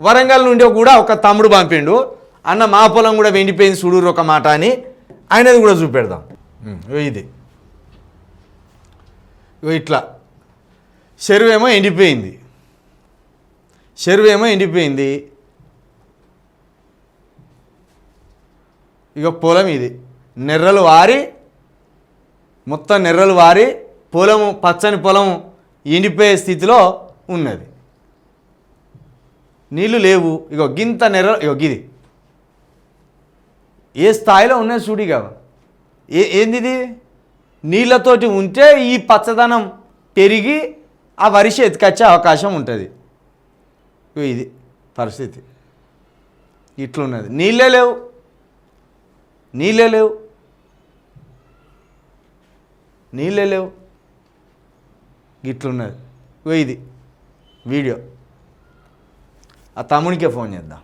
వరంగల్ నుండి కూడా ఒక తమ్ముడు పంపిండు. అన్న మా పొలం కూడా వెండిపోయింది చూడురు ఒక మాట అని. ఆయనది కూడా చూపెడదాం. ఇది. ఇట్లా. చెరువేమో ఎండిపోయింది. చెరువేమో ఎండిపోయింది. ఇక పొలం ఇది. నెర్రలు వారి మొత్తం నెర్రలు వారి పొలము పచ్చని పొలం ఎండిపోయే స్థితిలో ఉన్నది. నీళ్ళు లేవు. ఇగో గింత నెర్ర ఇగో గిది. ఏ స్థాయిలో ఉన్నాయి చూడు ఇక ఏ ఏంది ఇది నీళ్ళతోటి ఉంటే ఈ పచ్చదనం పెరిగి ఆ వరి ఎత్తుకొచ్చే అవకాశం ఉంటుంది. ఇది పరిస్థితి. ఇట్లున్నది. నీళ్ళే లేవు. నీళ్ళే లేవు. నీళ్ళే లేవు. ఇట్లున్నది. ఇది వీడియో. ఆ తమ్మునికే ఫోన్ చేద్దాం.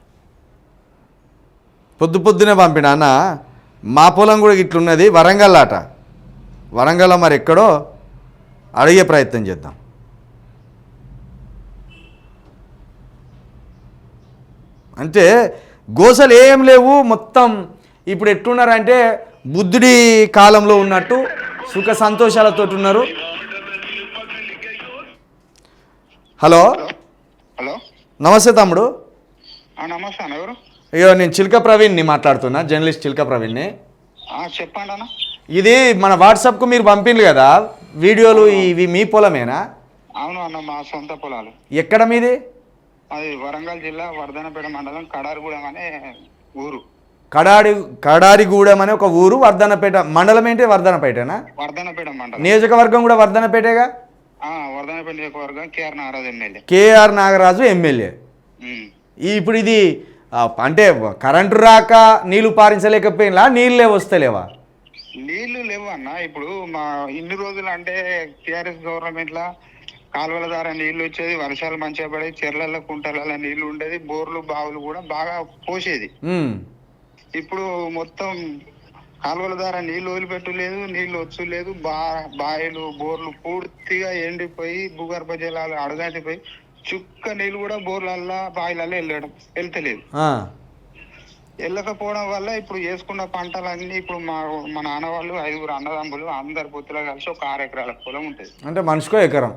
పొద్దు పొద్దునే పంపిన అన్న మా పొలం కూడా ఇట్లున్నది వరంగల్ ఆట వరంగల్లో మరి ఎక్కడో అడిగే ప్రయత్నం చేద్దాం. అంటే గోసలు ఏం లేవు మొత్తం ఇప్పుడు ఎట్టున్నారంటే బుద్ధుడి కాలంలో ఉన్నట్టు సుఖ సంతోషాలతో ఉన్నారు. హలో? నమస్తే తమ్ముడు. నమస్తే అన్న ఎవరు? అయ్యో నేను చిల్క ప్రవీణ్ని మాట్లాడుతున్నా జర్నలిస్ట్ చిల్క ప్రవీణ్ని. చెప్పండి అన్న. ఇది మన వాట్సాప్కు మీరు పంపిండ్రు కదా వీడియోలు ఇవి మీ పొలమేనా? అవును అన్న మా సొంత పొలాలు. ఎక్కడ మీది? అది వరంగల్ జిల్లా వర్ధనపేట మండలం కడారిగూడెం అనే ఊరు. కడారి కడారిగూడెం అనే ఒక ఊరు వర్ధనపేట మండలం ఏంటి? వర్ధనపేటనా? వర్ధనపేట మండలం. నియోజకవర్గం కూడా వర్ధనపేటేగా? నియోజకవర్గం KR Nagaraju MLA. KR Nagaraju MLA. ఇప్పుడు ఇది అంటే కరెంటు రాక నీళ్ళు పారించలేకపోయినా నీళ్ళే వస్తలేవా? నీళ్ళు లేవు అన్న. ఇప్పుడు మా ఇన్ని రోజులు అంటే టిఆర్ఎస్ గవర్నమెంట్ లా కాలువల ద్వారా నీళ్ళు వచ్చేది వర్షాలు మంచిగా పడేది చెర్లలో కుంటలలో నీళ్ళు ఉండేది బోర్లు బావులు కూడా బాగా పోసేది. ఇప్పుడు మొత్తం కాలువల ద్వారా నీళ్ళు వదిలిపెట్టు లేదు నీళ్ళు వచ్చు లేదు బా బాయిలు బోర్లు పూర్తిగా ఎండిపోయి భూగర్భ జలాలు అడగంటిపోయి చుక్క నీళ్ళు కూడా బోర్లల్లా బాయిలల్లో వెళ్ళడం వెళ్తలేదు. వెళ్ళకపోవడం వల్ల ఇప్పుడు వేసుకున్న పంటలన్నీ ఇప్పుడు మా మా నాన్న వాళ్ళు ఐదుగురు అన్నదమ్ములు అందరు పొత్తులో కలిసి ఒక ఆరు ఎకరాల పొలం ఉంటుంది. అంటే మనిషికో ఎకరం?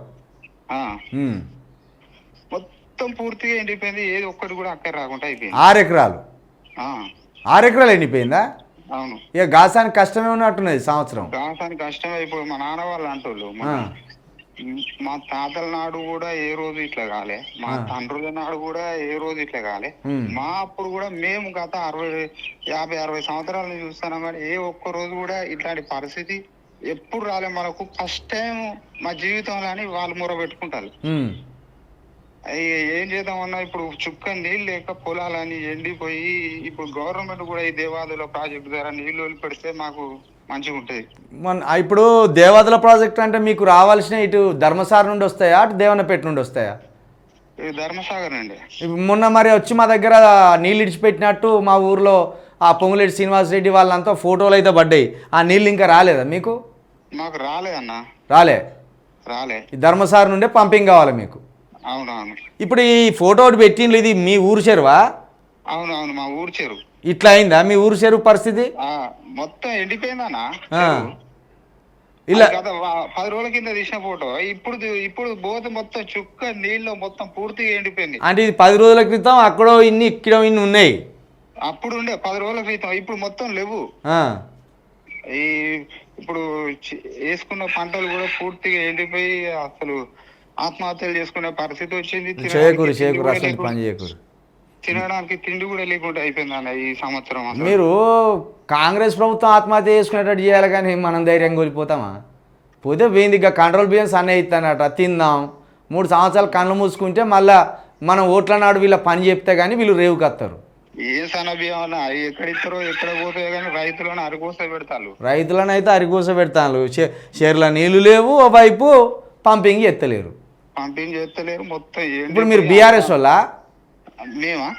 మొత్తం పూర్తిగా ఎండిపోయింది ఏది ఒక్కటి కూడా అక్కడ రాకుండా అయిపోయింది. ఆరు ఎకరాలు? ఆరు ఎకరాలు ఎండిపోయిందా? అవును. ఇక గాసానికి కష్టమే ఉన్నట్టున్నది సంవత్సరం. దాసానికి కష్టం అయిపోయి మా నాన్న వాళ్ళు అంటోళ్ళు మా తాతల నాడు కూడా ఏ రోజు ఇట్లా కాలే మా. తండ్రుల నాడు కూడా ఏ రోజు ఇట్లా కాలే. మా అప్పుడు కూడా మేము గత అరవై యాభై అరవై సంవత్సరాల చూస్తున్నాం కానీ ఏ ఒక్క రోజు కూడా ఇట్లాంటి పరిస్థితి ఎప్పుడు రాలే మనకు. ఫస్ట్ టైం మా జీవితంలోని వాళ్ళు మొర పెట్టుకుంటారు ఏం చేద్దామన్నా ఇప్పుడు చుక్క నీళ్ళు లేక పొలాలని ఎండిపోయి ఇప్పుడు గవర్నమెంట్ కూడా ఈ దేవాదుల ప్రాజెక్టు ద్వారా నీళ్ళు వదిలిపెడితే మాకు మంచిగా ఉంటుంది. మొన్న ఆ, ఇప్పుడు దేవాదుల ప్రాజెక్ట్ అంటే మీకు రావాల్సిన ఇటు ధర్మసార నుండి వస్తాయా అటు దేవనపేట నుండి వస్తాయా? ధర్మసాగర్ అండి. మొన్న మరి వచ్చి మా దగ్గర నీళ్ళు ఇడిచిపెట్టినట్టు మా ఊర్లో ఆ పొంగులేటి శ్రీనివాస్ రెడ్డి వాళ్ళంతా ఫోటోలు అయితే పడ్డాయి. ఆ నీళ్ళు ఇంకా రాలేదా మీకు? మాకు రాలేదన్న రాలే? రాలే. ఈ ధర్మసార నుండే పంపింగ్ కావాలి మీకు. అవునవును. ఇప్పుడు ఈ ఫోటో ఒకటి పెట్టిండ్రు ఇది మీ ఊరు చెరువా? అవునవును మా ఊరు చెరువు. ఇట్లా అయిందా మీ ఊరు చెరువు పరిస్థితి? ఆ, మొత్తం ఆ. చెరువు. ఇలా అది గత వా- పది రోజుల కింద తీసిన ఫోటో. ఇప్పుడు ఇప్పుడు బోత మొత్తం చుక్క నీళ్ళు మొత్తం పూర్తిగా ఎండిపోయింది. అంటే ఇది పది రోజుల క్రితం అక్కడో ఇన్ని ఇక్కడ ఇన్ని ఉన్నాయి? అప్పుడు ఉండే పది రోజుల క్రితం. ఇప్పుడు మొత్తం లేవు. ఆ, ఈ ఇప్పుడు చి- వేసుకున్న పంటలు కూడా పూర్తిగా ఎండిపోయి అసలు ఆత్మహత్యలు చేసుకునే పరిస్థితి వచ్చింది. తినడానికి చేయకూరు తిండి చేయకూరు కూడా అసలు లేకుండా- పని చేయకూరు. తినడానికి తిండి కూడా లేకుండా అయిపోయింది అన్న ఈ సంవత్సరం. మీరు కాంగ్రెస్ ప్రభుత్వం ఆత్మహత్య చేసుకునేటట్టు చేయాలి కానీ మనం ధైర్యం కోల్పోతామా? పోతే పోయింది ఇక కంట్రోల్ బియ్యం సన్న ఇస్తానట తిందాం. మూడు సంవత్సరాలు కళ్ళు మూసుకుంటే మళ్ళా మనం ఓట్ల నాడు వీళ్ళ పని చెప్తే కానీ వీళ్ళు రేవుకత్తారు ఏ అవి ఎక్కడ ఇస్తారో ఎక్కడ పోతాయో కానీ రైతులను అరికోస పెడతారు రైతులను అయితే అరిగోస పెడతాను చెర్ల నీళ్ళు లేవు ఓ వైపు పంపింగ్ ఎత్తలేరు. పంపింగ్ చేస్తలేరు మొత్తం ఇప్పుడు మీరు బీఆర్ఎస్ వాళ్ళ? మేమా?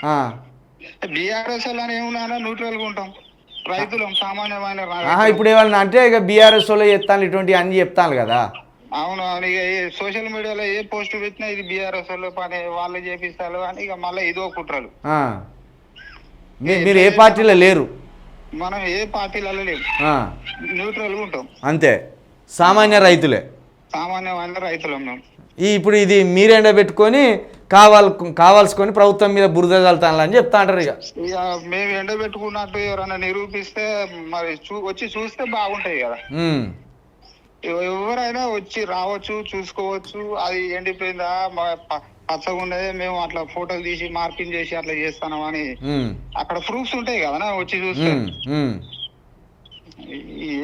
బీఆర్ఎస్ అని ఏమున్నా న్యూట్రల్గా ఉంటాం. రైతులం సామాన్యమైన ఇప్పుడు ఏమన్నా అంటే ఇక బీఆర్ఎస్ వాళ్ళు చెప్తాను ఇటువంటి అన్ని చెప్తాను కదా. అవును అవును. ఇక ఏ సోషల్ మీడియాలో ఏ పోస్ట్ పెట్టినా ఇది బీఆర్ఎస్ వాళ్ళు పని వాళ్ళు చేపిస్తారు అని ఇక మళ్ళీ ఇదో కుట్రలు. మీరు ఏ పార్టీలో లేరు? మనం ఏ పార్టీలలో లేవు ఆ. న్యూట్రల్గా ఉంటాం. అంతే. సామాన్య రైతులే. రైతులం మేము ఈ ఇప్పుడు ఇది మీరెండ పెట్టుకొని కావాల్ కావాల్సుకొని ప్రభుత్వం మీద బురద చల్లుతానని చెప్తా అంటారు ఇక ఇక మేము ఎండబెట్టుకున్నట్టు ఎవరైనా నిరూపిస్తే మరి చూ వచ్చి చూస్తే బాగుంటాయి కదా ఉమ్. ఎవ- ఎవరైనా వచ్చి రావచ్చు చూసుకోవచ్చు అది ఎండిపోయిందా మ- ప- పచ్చగా ఉండేది మేము అట్లా ఫోటోలు తీసి మార్కింగ్ చేసి అట్లా చేస్తాం అని ఉమ్. అక్కడ ప్రూఫ్స్ ఉంటాయి కదా వచ్చి చూస్తే ఉమ్. ఉమ్.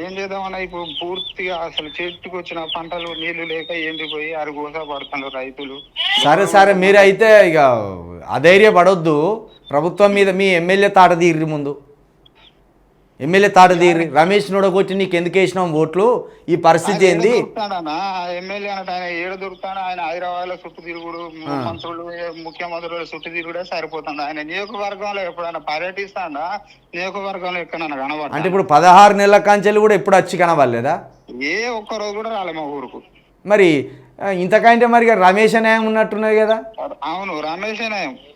ఏం చేద్దామన్నా ఇప్పుడు పూర్తిగా అసలు చేతికి వచ్చిన పంటలు నీళ్ళు లేక ఎండిపోయి అరుగుస పడుతున్నారు రైతులు. సరే సరే మీరు అయితే ఇక అధైర్య పడొద్దు ప్రభుత్వం మీద మీ ఎమ్మెల్యే తాట తీర్రి ముందు. ఎమ్మెల్యే తాట తీర్రి రమేష్ నోడగొచ్చి నీకు ఎందుకు వేసినాం ఓట్లు? ఈ పరిస్థితి ఏంది? ఎమ్మెల్యే ఆయన ఏడ దొరుకుతాడు ఆయన హైదరాబాద్లో చుట్టూ తిరుగుడు మంత్రులు ముఖ్యమంత్రులు చుట్టూ తిరుగుడే సరిపోతుంది? ఆయన నియోజకవర్గంలో ఎప్పుడైనా పర్యటిస్తాడా? నియోజకవర్గంలో ఎక్కడన్నా కనబడ అంటే ఇప్పుడు పదహారు నెలల కాంచెలు కూడా ఎప్పుడు వచ్చి కనబడలేదా? ఏ ఒక్క రోజు కూడా రాలే మా ఊరుకు. మరి ఇంతకంటే మరి రమేష్ న్యాయం ఉన్నట్టున్నది కదా. అవును రమేష్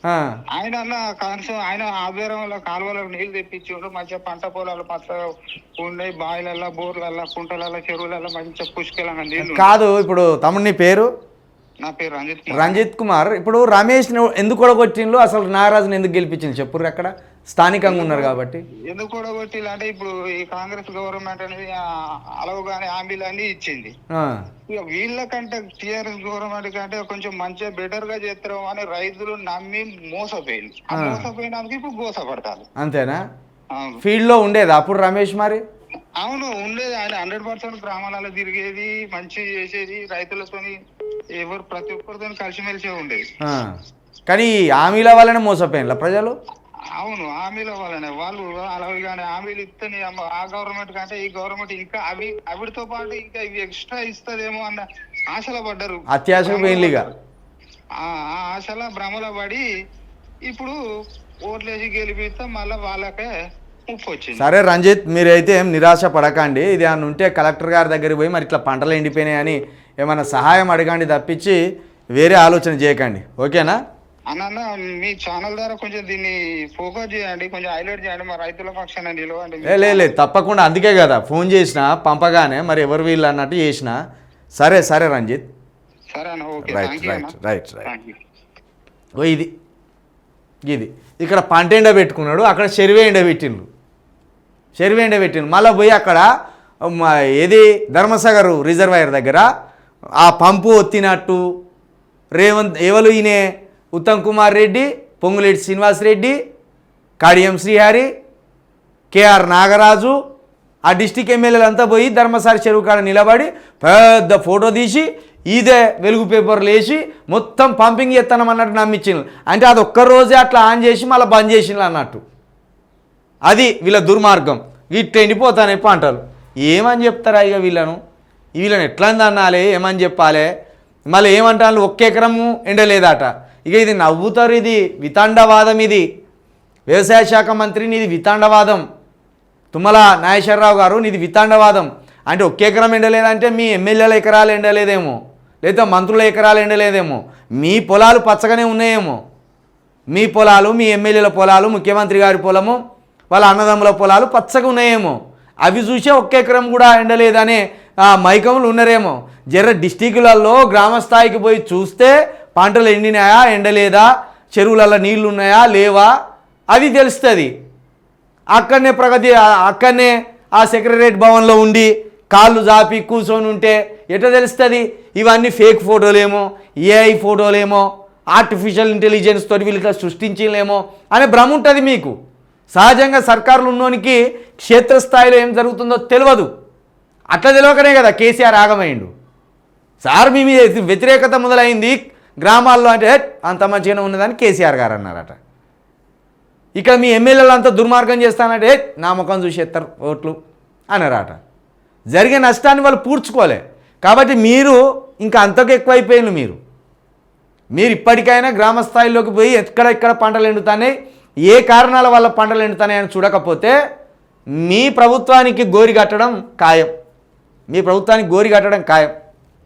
ఆ, ఆయన ఆయన ఆధ్వర్యంలో కాలువలకు నీళ్ళు తెప్పించిండు మంచిగా పంట పొలాలు పచ్చగా ఉన్నాయి బావిలల్లో బోర్లల్లో కుంటలల్లో చెరువులలో మంచిగా పుష్కలంగా. కాదు ఇప్పుడు తమ్ముడి పేరు? నా పేరు రంజిత్ కుమార్. రంజిత్ కుమార్. ఇప్పుడు రమేష్ ఎందుకు కొడగొట్టిండ్రు? అసలు నాగరాజుని ఎందుకు గెలిపించింది చెప్పుర్రు అక్కడ. స్థానికంగా ఉన్నారు కాబట్టి. ఎందుకు కూడా కొట్టి అంటే ఇప్పుడు ఈ కాంగ్రెస్ గవర్నమెంట్ అనేది ఆ అలవు కానీ హామీలు అన్ని ఇచ్చింది. ఇక వీళ్ళకంటే టిఆర్ఎస్ గవర్నమెంట్ కంటే కొంచెం మంచిగా బెటర్గా చేస్తారు అని రైతులు నమ్మి మోసపోయింది. మోసపోయినందుకు ఇప్పుడు గోసపడతారు. అంతేనా? అవును ఫీల్డ్లో ఉండేది అప్పుడు రమేష్ మరి? అవును ఉండేది. ఆయన హండ్రెడ్ పర్సెంట్ గ్రామాలలో తిరిగేది మంచి చేసేది రైతులతోని ఎవరు ప్రతి ఒక్కరితో కలిసిమెలిసి ఉండేది. కానీ హామీల వల్లనే మోసపోయిన ప్రజలు? అవును హామీల వల్లనే వాళ్ళు అలా కానీ హామీలు ఇస్తే ఆ గవర్నమెంట్ కంటే ఈ గవర్నమెంట్ ఇంకా అవి అవిటితో పాటు ఇంకా ఇవి ఎక్స్ట్రా ఇస్తదేమో అన్న ఆశలో పడ్డారు. అత్యాశకు పోయిండ్లిగా ఆ ఆశల భ్రమలో పడి ఇప్పుడు ఓట్లేసి గెలిపిస్తే మళ్ళీ వాళ్ళకే సరే రంజిత్ మీరైతే ఏం నిరాశ పడకండి. ఇది అని ఉంటే కలెక్టర్ గారి దగ్గరికి పోయి మరి ఇట్లా పంటలు ఎండిపోయినాయని ఏమైనా సహాయం అడగండి తప్పించి వేరే ఆలోచన చేయకండి. ఓకేనా? అన్న మీ ఛానల్ ద్వారా కొంచెం దీన్ని ఫోకస్ చేయండి కొంచెం హైలైట్ చేయండి. మా రైతుల పక్షాన నిలవండి ఏ లే లే తప్పకుండా. అందుకే కదా ఫోన్ చేసిన పంపగానే మరి ఎవరు వీళ్ళు అన్నట్టు చేసిన. సరే సరే రంజిత్. సరే అన్న okay right right right right ఓ ఇది. ఇది. ఇక్కడ పంట ఎండ పెట్టుకున్నాడు అక్కడ చెరువే ఎండ పెట్టిండ్రు. చెరువే ఎండ పెట్టిండ్రు. మళ్ళీ పోయి అక్కడ ఏది? ధర్మసాగర్ రిజర్వాయర్ దగ్గర ఆ పంపు ఒత్తినట్టు రేవంత్ ఎవరు ఈయన ఉత్తమ్ కుమార్ రెడ్డి పొంగులేటి శ్రీనివాస్ రెడ్డి కాడియం శ్రీహరి కేఆర్ నాగరాజు ఆ డిస్టిక్ ఎమ్మెల్యేలు అంతా పోయి ధర్మసారి చెరువు కాడ నిలబడి పెద్ద ఫోటో తీసి ఇదే వెలుగు పేపర్లు వేసి మొత్తం పంపింగ్ చేస్తానం అన్నట్టు నమ్మించిండ్రు అంటే అది ఒక్క రోజే అట్లా ఆన్ చేసి మళ్ళీ బంద్ చేసిండ్రు అన్నట్టు. అది వీళ్ళ దుర్మార్గం. వీటి ఎండిపోతానే పంటలు. ఏమని చెప్తారా ఇక వీళ్ళను? వీళ్ళని ఎట్లా అనాలి ఏమని చెప్పాలి? మళ్ళీ ఏమంటారు ఒక్క ఎకరము ఎండలేదట. ఇక ఇది నవ్వుతారు ఇది వితాండవాదం ఇది. వ్యవసాయ శాఖ మంత్రిని ఇది వితాండవాదం. తుమ్మల నాగేశ్వరరావు గారు నీది వితాండవాదం. అంటే ఒక్క ఎకరం ఎండలేదంటే మీ ఎమ్మెల్యేల ఎకరాలు ఎండలేదేమో. లేదా మంత్రుల ఎకరాలు ఎండలేదేమో. మీ పొలాలు పచ్చగానే ఉన్నాయేమో. మీ పొలాలు మీ ఎమ్మెల్యేల పొలాలు ముఖ్యమంత్రి గారి పొలము వాళ్ళ అన్నదమ్ముల పొలాలు పచ్చగా ఉన్నాయేమో. అవి చూసే ఒక్క ఎకరం కూడా ఎండలేదనే మైకములు ఉన్నారేమో. జర్ర డిస్టిక్లలో గ్రామ స్థాయికి పోయి చూస్తే పంటలు ఎండినాయా ఎండలేదా చెరువులలో నీళ్ళు ఉన్నాయా లేవా? అది తెలుస్తుంది. అక్కడనే ప్రగతి అక్కడనే ఆ సెక్రటరేట్ భవన్లో ఉండి కాళ్ళు జాపి కూర్చొని ఉంటే ఎట్లా తెలుస్తుంది? ఇవన్నీ ఫేక్ ఫోటోలేమో ఏఐ ఫోటోలేమో ఆర్టిఫిషియల్ ఇంటెలిజెన్స్ తోటి వీళ్ళకి సృష్టించలేమో అనే భ్రమ ఉంటుంది మీకు. సహజంగా సర్కారులు ఉన్నోనికి క్షేత్రస్థాయిలో ఏం జరుగుతుందో తెలియదు అట్లా తెలియకనే కదా కేసీఆర్ ఆగమైండు సార్ మీ మీద వ్యతిరేకత మొదలైంది. గ్రామాల్లో అంటే "హెట్, అంత మంచిగానే ఉన్నదని కేసీఆర్ గారు అన్నారట. ఇక్కడ మీ ఎమ్మెల్యేలు అంతా దుర్మార్గం చేస్తానంటే నా ముఖం చూసేస్తారు ఓట్లు అన్నారట. జరిగే నష్టాన్ని వాళ్ళు పూడ్చుకోలే. కాబట్టి మీరు ఇంకా అంతకు ఎక్కువైపోయింది మీరు. మీరు ఇప్పటికైనా గ్రామ స్థాయిలోకి పోయి ఎక్కడ ఎక్కడ పంటలు ఎండుతాయి ఏ కారణాల వల్ల పంటలు ఎండుతాయని చూడకపోతే మీ ప్రభుత్వానికి గోరి కట్టడం ఖాయం. మీ ప్రభుత్వానికి గోరి కట్టడం ఖాయం.